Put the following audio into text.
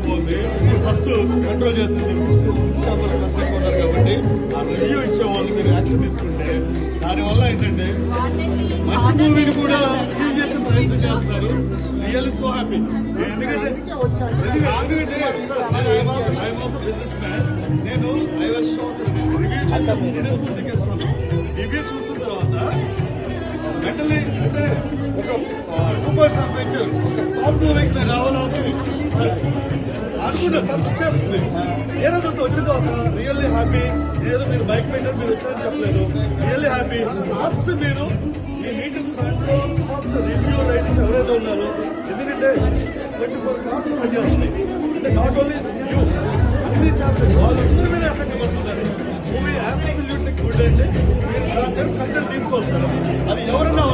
అవుతుంది first control చేస్తుంది చాలా కష్టంగా ఉన్నారు కాబట్టి ఆ రివ్యూ ఇచ్చే వాళ్ళు మీరు యాక్షన్ తీసుకుంటే దానివల్ల ఏంటంటే మంచి మూవీని కూడా ఫీల్ చేసే ప్రయత్నం చేస్తున్నారు రియల్ సో హ్యాపీ ఎందుకంటే ఎందుకంటే ఐ వాస్ బిజినెస్ మ్యాన్ నేను ఐ వాస్ షాక్ రివ్యూ చేసాను రివ్యూ చూసిన తర్వాత వెంటనే అంటే ఒక టూ పాయింట్స్ సంపాదించారు ఒక టాప్ మూవీకి రావాలని అనుకుంటా తప్పు చేస్తుంది. ఏ వచ్చిన తర్వాత రియల్లీ హ్యాపీ ఏదో మీరు బైక్ మీద మీరు వచ్చారని చెప్పలేదు. రియల్లీ హ్యాపీ ఫస్ట్ మీరు ఈ meeting control first review writers ఎవరైతే ఉన్నారో ఎందుకంటే ట్వంటీ ఫోర్ క్లాస్ పనిచేస్తుంది అంటే నాట్ ఓన్లీ యూ అన్ని చేస్తారు వాళ్ళందరి మీద ఎఫెక్ట్ పడుతుంది మూవీ అబ్సల్యూట్లీ గుడ్ అంటే మీరు దాని కంటెంట్ తీసుకొస్తారు అది ఎవరన్నా